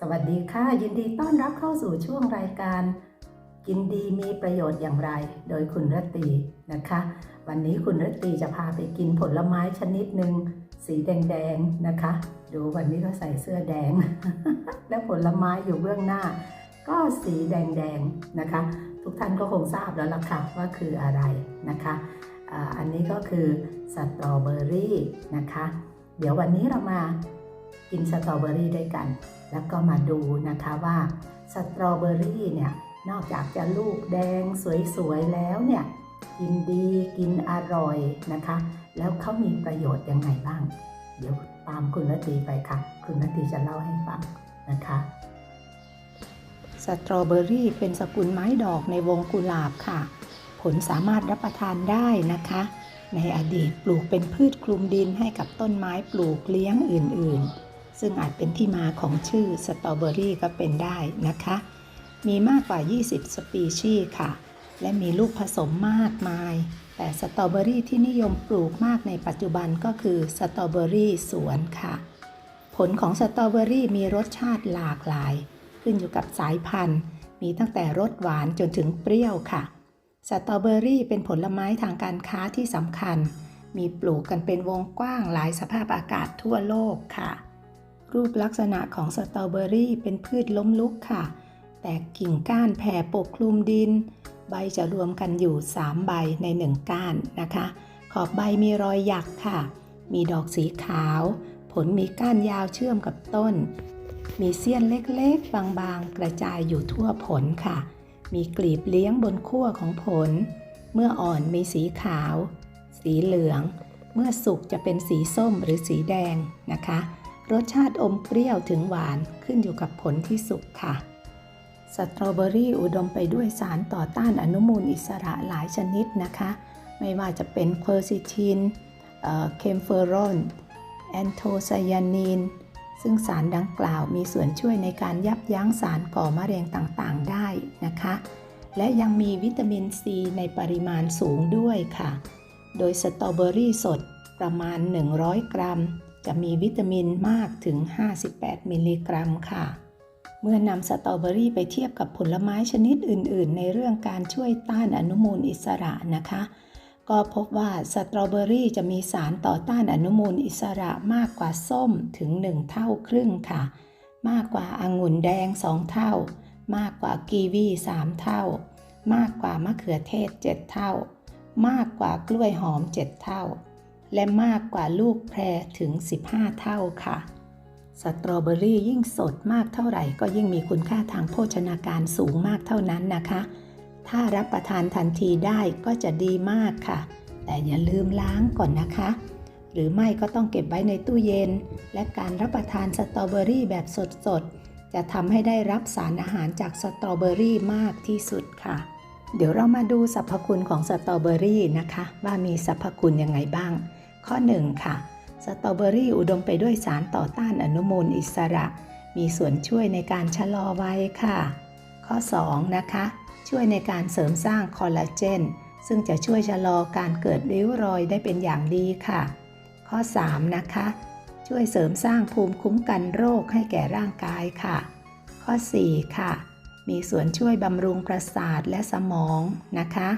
สวัสดีค่ะ ยินดีต้อนรับเข้าสู่ช่วงรายการกินดีมีประโยชน์อย่างไร โดยคุณรตตีนะคะ วันนี้คุณรตตีจะพาไปกินผลไม้ชนิดหนึ่งสีแดงๆนะคะ ดูวันนี้เขาใส่เสื้อแดง และผลไม้อยู่เบื้องหน้า ก็สีแดงๆนะคะ ทุกท่านก็คงทราบแล้วล่ะค่ะว่าคืออะไรนะคะอันนี้ก็คือสตรอเบอรี่นะคะ เดี๋ยววันนี้เรามากินสตรอเบอรี่ด้วยกัน แล้วก็มาดูนะคะว่าสตรอเบอรี่เนี่ยนอกจากจะลูกแดงสวยๆแล้วเนี่ยกินดีกินอร่อยนะคะ แล้วเขามีประโยชน์ยังไงบ้าง เดี๋ยวตามคุณนาตีไปค่ะ คุณนาตีจะเล่าให้ฟังนะคะสตรอเบอรี่เป็นสกุลไม้ดอกในวงกุหลาบค่ะ ผลสามารถรับประทานได้นะคะ ในอดีตปลูกเป็นพืชคลุมดินให้กับต้นไม้ปลูกเลี้ยงอื่นๆ ซึ่งอาจเป็นที่มาของชื่อสตรอเบอรี่ก็เป็นได้นะคะ มีมากกว่า 20 สปีชีส์ค่ะ และมีลูกผสมมากมาย แต่สตรอเบอรี่ที่นิยมปลูกมากในปัจจุบันก็คือสตรอเบอรี่สวนค่ะ ผลของสตรอเบอรี่มีรสชาติหลากหลาย ขึ้นอยู่กับสายพันธุ์ มีตั้งแต่รสหวานจนถึงเปรี้ยวค่ะ สตรอเบอรี่เป็นผลไม้ทางการค้าที่สำคัญ มีปลูกกันเป็นวงกว้างหลายสภาพอากาศทั่วโลกค่ะ รูปลักษณะของสตรอเบอรี่เป็นพืชล้มลุกค่ะ แตกกิ่งก้านแผ่ปกคลุมดิน ใบจะรวมกันอยู่ 3 ใบใน 1 ก้านนะคะ ขอบใบมีรอยหยักค่ะ มีดอกสีขาว ผลมีก้านยาวเชื่อมกับต้น มีเสี้ยนเล็กๆ บางๆ กระจายอยู่ทั่วผลค่ะ มีกลีบเลี้ยงบนขั้วของผล เมื่ออ่อนมีสีขาว สีเหลือง เมื่อสุกจะเป็นสีส้มหรือสีแดงนะคะ รสชาติอมเปรี้ยวถึงหวานขึ้นอยู่กับผลที่สุกค่ะ สตรอเบอรี่อุดมไปด้วยสารต่อต้านอนุมูลอิสระหลายชนิดนะคะ ไม่ว่าจะเป็นเคอร์ซิทินเคมเฟอรอน แอนโทไซยานีน ซึ่งสารดังกล่าวมีส่วนช่วยในการยับยั้งสารก่อมะเร็งต่างๆ ได้นะคะ และยังมีวิตามินซีในปริมาณสูงด้วยค่ะ โดยสตรอเบอรี่สดประมาณ 100 กรัม จะมีวิตามินมากถึง 58 มิลลิกรัมค่ะ เมื่อนำสตรอเบอรี่ไปเทียบกับผลไม้ชนิดอื่น ๆ ในเรื่องการช่วยต้านอนุมูลอิสระนะคะ ก็พบว่าสตรอเบอรี่จะมีสารต่อต้านอนุมูลอิสระมากกว่าส้มถึง 1 เท่าครึ่งค่ะ มากกว่าองุ่นแดง 2 เท่า มากกว่ากีวี 3 เท่า มากกว่ามะเขือเทศ 7 เท่า มากกว่ากล้วยหอม 7 เท่า และมากกว่าลูกแพรถึง 15 เท่าค่ะสตรอเบอรี่ยิ่งสดมากเท่าไหร่ ก็ยิ่งมีคุณค่าทางโภชนาการสูงมากเท่านั้นนะคะ ถ้ารับประทานทันทีได้ก็จะดีมากค่ะ แต่อย่าลืมล้างก่อนนะคะ หรือไม่ก็ต้องเก็บไว้ในตู้เย็น และการรับประทานสตรอเบอรี่แบบสดๆ จะทำให้ได้รับสารอาหารจากสตรอเบอรี่มากที่สุดค่ะ เดี๋ยวเรามาดูสรรพคุณของสตรอเบอรี่นะคะ ว่ามีสรรพคุณยังไงบ้าง ข้อ 1 ค่ะ สตรอเบอรี่อุดมไปด้วยสารต่อต้านอนุมูลอิสระ มีส่วนช่วยในการชะลอวัยค่ะ ข้อ 2 นะคะ ช่วยในการเสริมสร้างคอลลาเจน ซึ่งจะช่วยชะลอการเกิดริ้วรอยได้เป็นอย่างดีค่ะ ข้อ 3 นะคะ ช่วยเสริมสร้างภูมิคุ้มกันโรคให้แก่ร่างกายค่ะ ข้อ 4 ค่ะ มีส่วนช่วยบำรุงประสาทและสมองนะคะ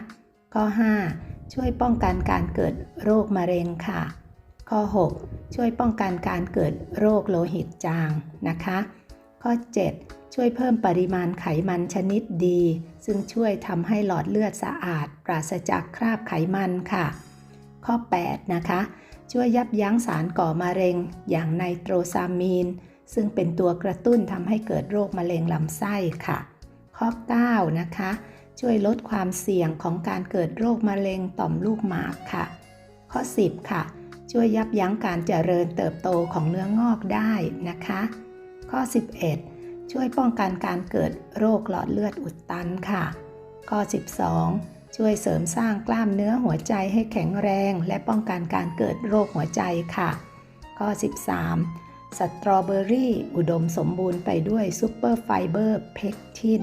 ข้อ 5 ช่วยป้องกันการเกิดโรคมะเร็งค่ะ ข้อ 6 ช่วยป้องกันการเกิดโรคโลหิตจางนะคะ ข้อ 7 ช่วยเพิ่มปริมาณไขมันชนิดดี ซึ่งช่วยทำให้หลอดเลือดสะอาด ปราศจากคราบไขมันค่ะ ข้อ 8 นะคะ ช่วยยับยั้งสารก่อมะเร็ง อย่างไนโตรซามีนซึ่งเป็นตัวกระตุ้นทำให้เกิดโรคมะเร็งลำไส้ค่ะ ข้อ 9 นะคะ ช่วยลดความเสี่ยงของการเกิดโรคมะเร็งต่อมลูกหมากค่ะ ข้อ 10 ค่ะ ช่วยยับยั้งการเจริญเติบโตของเนื้องอกได้นะคะ ข้อ 11 ช่วยป้องกันการเกิดโรคหลอดเลือดอุดตันค่ะ ข้อ 12 ช่วยเสริมสร้างกล้ามเนื้อหัวใจให้แข็งแรง และป้องกันการเกิดโรคหัวใจค่ะ ข้อ 13 สตรอเบอรี่อุดมสมบูรณ์ไปด้วยซูเปอร์ไฟเบอร์เพกทิน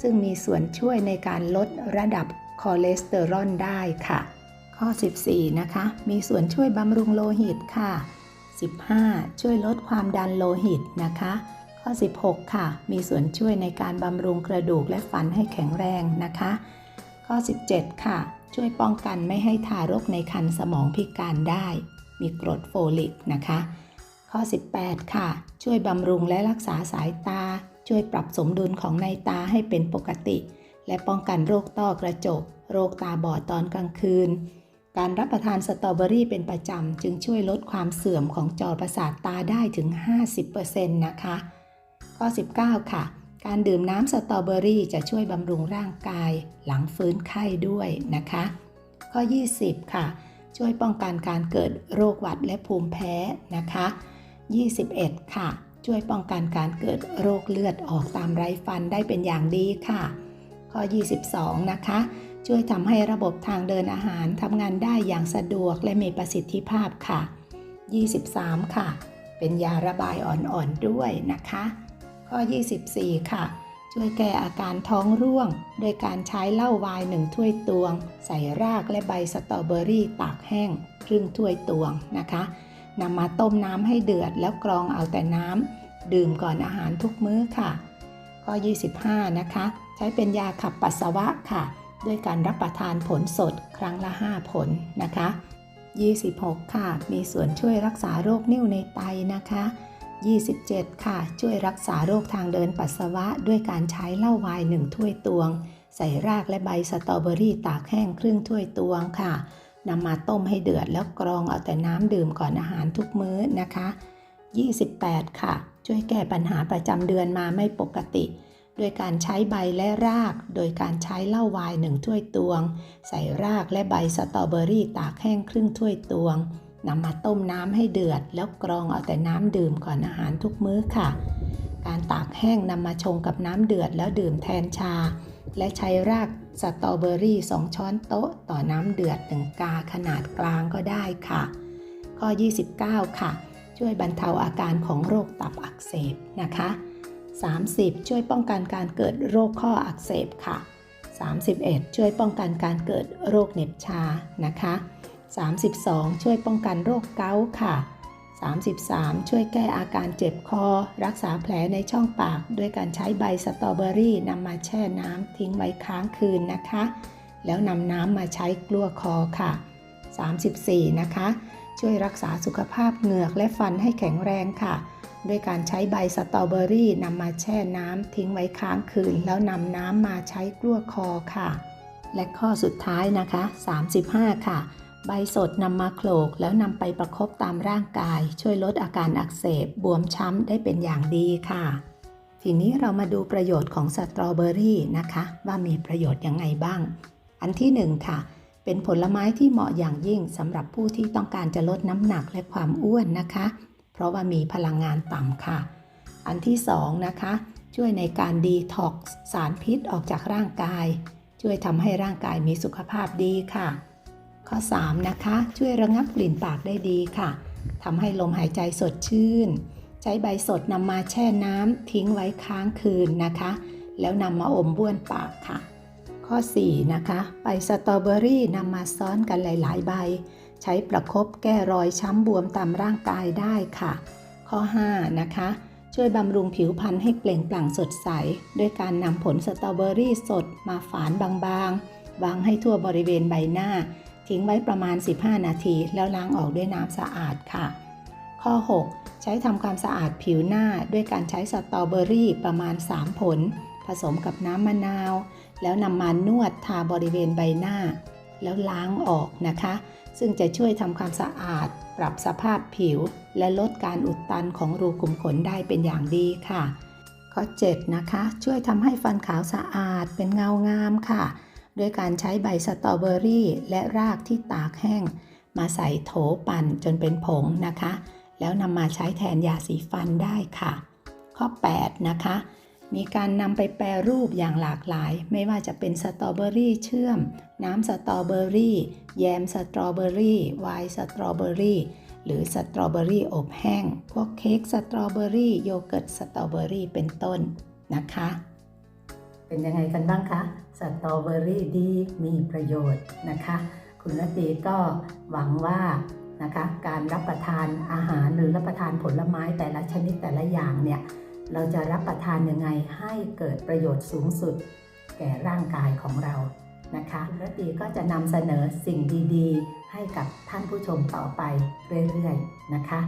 ซึ่งมีส่วนช่วยในการลดระดับคอเลสเตอรอลได้ค่ะ ข้อ 14 นะคะ มีส่วนช่วยบำรุงโลหิตค่ะ 15 ช่วยลดความดันโลหิตนะคะ ข้อข้อ16 ค่ะ มีส่วนช่วยในการบำรุงกระดูกและฟันให้แข็งแรงนะคะ ข้อ 17 ค่ะ ช่วยป้องกันไม่ให้ทารกในครรภ์สมองพิการได้ มีกรดโฟลิกนะคะ ข้อ 18 ค่ะ ช่วยบำรุงและรักษาสายตา ช่วยปรับสมดุลของในตาให้เป็นปกติ และป้องกันโรคต้อกระจก โรคตาบอดตอนกลางคืน การรับประทานสตรอเบอรี่เป็นประจำ จึงช่วยลดความเสื่อมของจอประสาทตาได้ถึง 50%นะคะ ข้อ 19 ค่ะ การดื่มน้ำสตรอเบอรี่จะช่วยบำรุงร่างกาย หลังฟื้นไข้ด้วยนะคะ ข้อ 20 ค่ะ ช่วยป้องกันการเกิดโรคหวัดและภูมิแพ้นะคะ 21 ค่ะ ช่วยป้องกันการเกิดโรคเลือดออกตามไรฟันได้เป็นอย่างดีค่ะ ข้อ 22 นะคะ ช่วยทำให้ระบบทางเดินอาหารทำงานได้อย่างสะดวกและมีประสิทธิภาพค่ะ 23 ค่ะ เป็นยาระบายอ่อนๆด้วยนะคะ ข้อ 24 ค่ะช่วยแก้อาการท้องร่วง โดยการใช้เหล้าวน์หนึ่งถ้วยตวง ใส่รากและใบสตรอเบอรี่ตากแห้ง ครึ่งถ้วยตวงนะคะ นำมาต้มน้ำให้เดือดแล้วกรองเอาแต่น้ำดื่มก่อนอาหารทุกมื้อค่ะ ข้อ 25 นะคะ ใช้เป็นยาขับปัสสาวะค่ะ ด้วยการรับประทานผลสดครั้งละ 5 ผลนะคะ 26 ค่ะ มีส่วนช่วยรักษาโรคนิ่วในไตนะคะ 27 ค่ะ ช่วยรักษาโรคทางเดินปัสสาวะ ด้วยการใช้เหล้าไวน์หนึ่งถ้วยตวง ใส่รากและใบสตรอเบอรี่ตากแห้งครึ่งถ้วยตวงค่ะ นำมาต้มให้เดือดแล้วกรองเอาแต่น้ำดื่มก่อนอาหารทุกมื้อนะคะ 28 ค่ะ ช่วยแก้ปัญหาประจำเดือนมาไม่ปกติ โดยการใช้ใบและราก โดยการใช้เหล้าวน์หนึ่งถ้วยตวง ใส่รากและใบสตรอเบอรี่ตากแห้งครึ่งถ้วยตวงนำมาต้มน้ำให้เดือด แล้วกรองเอาแต่น้ำดื่มก่อนอาหารทุกมื้อค่ะ การตากแห้งนำมาชงกับน้ำเดือดแล้วดื่มแทนชา และใช้รากสตรอเบอรี่ 2 ช้อนโต๊ะ ต่อน้ำเดือดหนึ่งกาขนาดกลางก็ได้ค่ะ ข้อ 29 ค่ะ ช่วยบรรเทาอาการของโรคตับอักเสบนะคะ 30 ช่วยป้องกันการเกิดโรคข้ออักเสบค่ะ 31 ช่วยป้องกันการเกิดโรคเหน็บชานะคะ 32 ช่วยป้องกันโรคเกาต์ค่ะ 33 ช่วยแก้อาการเจ็บคอ รักษาแผลในช่องปาก ด้วยการใช้ใบสตรอเบอรี่นำมาแช่น้ำทิ้งไว้ค้างคืนนะคะ แล้วนำน้ำมาใช้กลั้วคอค่ะ 34 นะคะ ช่วยรักษาสุขภาพเหงือกและฟันให้แข็งแรงค่ะ ด้วยการใช้ใบสตรอเบอรี่นำมาแช่น้ำทิ้งไว้ค้างคืน แล้วนำน้ำมาใช้กลั้วคอค่ะ และข้อสุดท้ายนะคะ 35 ค่ะ ใบสดนำมาโขลกแล้วนำไปประคบตามร่างกาย ช่วยลดอาการอักเสบบวมช้ำได้เป็นอย่างดีค่ะ ทีนี้เรามาดูประโยชน์ของสตรอเบอรี่นะคะ ว่ามีประโยชน์ยังไงบ้าง อันที่หนึ่งค่ะ เป็นผลไม้ที่เหมาะอย่างยิ่งสำหรับผู้ที่ต้องการจะลดน้ำหนักและความอ้วนนะคะ เพราะว่ามีพลังงานต่ำค่ะ อันที่สองนะคะ ช่วยในการดีท็อกซ์สารพิษออกจากร่างกาย ช่วยทำให้ร่างกายมีสุขภาพดีค่ะ ข้อ 3 นะคะ ช่วยระงับกลิ่นปากได้ดีค่ะทำให้ลมหายใจสดชื่น ใช้ใบสดนำมาแช่น้ำทิ้งไว้ค้างคืนนะคะ แล้วนำมาอมบ้วนปากค่ะ ข้อ 4 นะคะ ใบสตรอเบอรี่นำมาซ้อนกันหลาย ๆ ใบ ใช้ประคบแก้รอยช้ำบวมตามร่างกายได้ค่ะ ข้อ 5 นะคะช่วยบำรุงผิวพรรณให้เปล่งปลั่งสดใส ด้วยการนำผลสตรอเบอรี่สดมาฝานบางๆ วางให้ทั่วบริเวณใบหน้า ทิ้งไว้ประมาณ 15 นาที แล้วล้างออกด้วยน้ำสะอาดค่ะ ข้อ 6 ใช้ทำความสะอาดผิวหน้าด้วยการใช้สตรอเบอรี่ประมาณ 3 ผล ผสมกับน้ำมะนาว แล้วนำมานวดทาบริเวณใบหน้า แล้วล้างออกนะคะ ซึ่งจะช่วยทำความสะอาด ปรับสภาพผิว และลดการอุดตันของรูขุมขนได้เป็นอย่างดีค่ะ ข้อ 7 นะคะ ช่วยทำให้ฟันขาวสะอาดเป็นเงางามค่ะ ด้วยการใช้ใบสตรอเบอรี่และรากที่ตากแห้ง มาใส่โถปั่นจนเป็นผงนะคะ แล้วนำมาใช้แทนยาสีฟันได้ค่ะ ข้อ 8 นะคะ มีการนำไปแปรรูปอย่างหลากหลาย ไม่ว่าจะเป็นสตรอเบอรี่เชื่อม น้ำสตรอเบอรี่แยมสตรอเบอรี่ไวน์สตรอเบอรี่หรือสตรอเบอรี่อบแห้ง พวกเค้กสตรอเบอรี่โยเกิร์ตสตรอเบอรี่เป็นต้นนะคะ เป็นยังไงกันบ้างคะสตรอเบอรี่ดีมีประโยชน์นะคะ คุณรตีก็หวังว่านะคะการรับประทานอาหารหรือรับประทานผลไม้แต่ละชนิดแต่ละอย่างเนี่ยเราจะรับประทานยังไงให้เกิดประโยชน์สูงสุด แก่ร่างกายของเรานะคะคุณรตีก็จะนำเสนอสิ่งดีๆ ให้กับท่านผู้ชมต่อไปเรื่อยๆนะคะ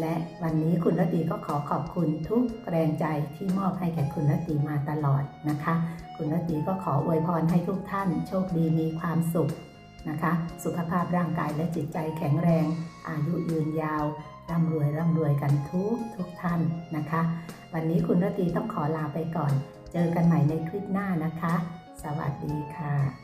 และวันนี้คุณรตีก็ขอขอบคุณทุกแรงใจที่มอบให้แก่คุณรตีมาตลอดนะคะ คุณรตีก็ขออวยพรให้ทุกท่าน โชคดีมีความสุขนะคะ สุขภาพร่างกายและจิตใจแข็งแรง อายุยืนยาวร่ำรวยร่ำรวยกันทุกทุกท่านนะคะ วันนี้คุณรตีต้องขอลาไปก่อน เจอกันใหม่ในคลิปหน้านะคะ สวัสดีค่ะ